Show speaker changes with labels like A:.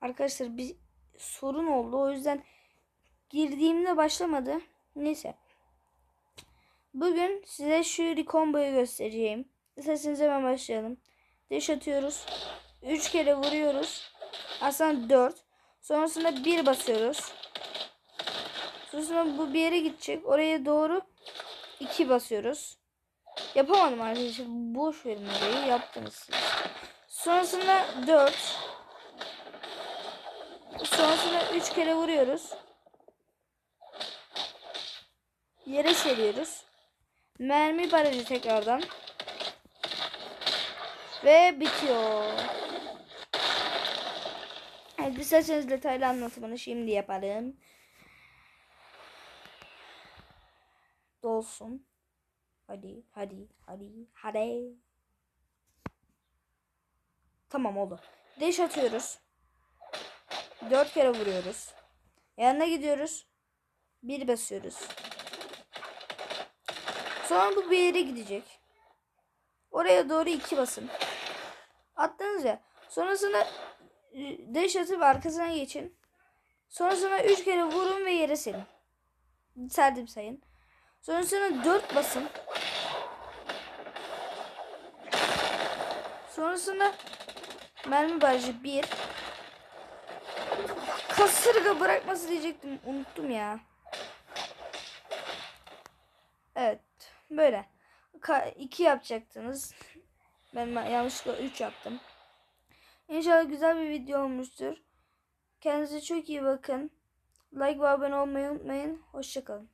A: Arkadaşlar bir sorun oldu. O yüzden girdiğimde başlamadı. Neyse. Bugün size şu combo'yu göstereceğim. İsterseniz hemen başlayalım. Deş atıyoruz. 3 kere vuruyoruz. Aslında 4. Sonrasında 1 basıyoruz. Sonrasında bu bir yere gidecek. Oraya doğru 2 basıyoruz. Yapamadım arkadaşlar. Boş verin orayı. Yaptınız. Sonrasında 4. Sonrasında 3 kere vuruyoruz. Yere seriyoruz. Mermi barajı tekrardan. Ve bitiyor. Evet, isterseniz detaylı anlatımını şimdi yapalım. Dolsun. Hadi, hadi, hadi, hadi. Tamam oldu. Deş atıyoruz. Dört kere vuruyoruz. Yanına gidiyoruz. Bir basıyoruz. Sonra bu bir yere gidecek. Oraya doğru iki basın. Attınız ya. Sonrasında e, deş atıp arkasına geçin. Sonrasında üç kere vurun ve yere serin. Serdim sayın. Sonrasında dört basın. Sonrasında mermi barajı bir. Kasırga bırakması diyecektim. Unuttum ya. Evet. Böyle. Ka- iki yapacaktınız. Ben yanlışlıkla 3 yaptım. İnşallah güzel bir video olmuştur. Kendinize çok iyi bakın. Like ve abone olmayı unutmayın. Hoşçakalın.